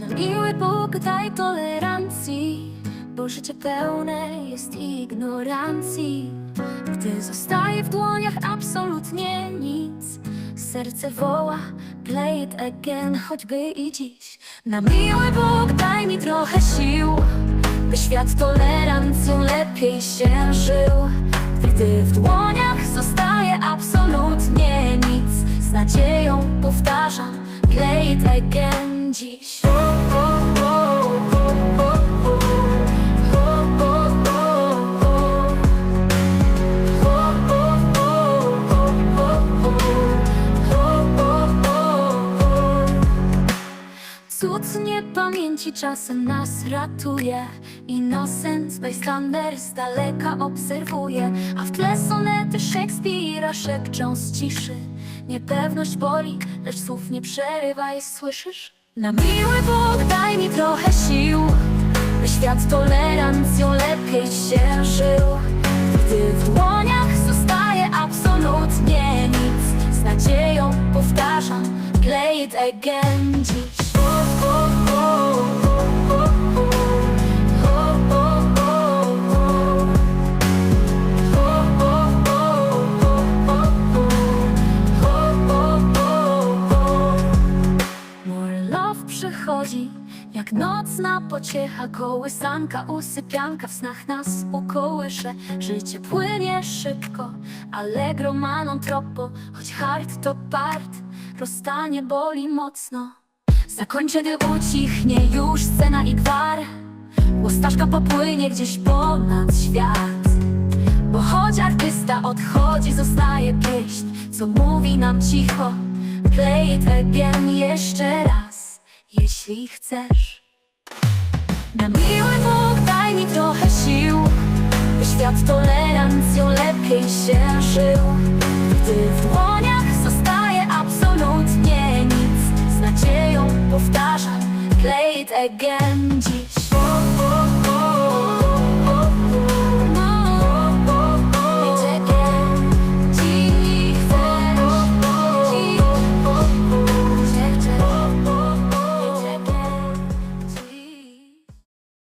Na miły Bóg daj tolerancji, bo życie pełne jest ignorancji. Gdy zostaje w dłoniach absolutnie nic, serce woła play it again, choćby i dziś. Na miły Bóg daj mi trochę sił, by świat tolerancją lepiej się żył. Gdy w dłoniach zostaje absolutnie nic, z nadzieją powtarzam play it again dziś. Cud niepamięci czasem nas ratuje Innocent bystander z daleka obserwuje A w tle sonety Szekspira szepczą z ciszy. Niepewność boli, lecz słów nie przerywaj, słyszysz? Na miły Bóg daj mi trochę sił By świat tolerancją lepiej się żył. Gdy w dłoniach zostaje absolutnie nic Z nadzieją powtarzam Play it again dziś przychodzi jak nocna pociecha Kołysanka, usypianka w snach nas ukołysze. Życie płynie szybko, allegro manon troppo Choć hard to part, rozstanie boli mocno. Zakończę, gdy ucichnie już scena i gwar. Łostaszka popłynie gdzieś ponad świat. Bo choć artysta odchodzi, zostaje pieśń Co mówi nam cicho. Play it again jeszcze raz Jeśli chcesz. Na miły Bóg daj mi trochę sił By świat tolerancją lepiej się żył. Gdy w dłoniach zostaje absolutnie nic Z nadzieją powtarzam Play it again dziś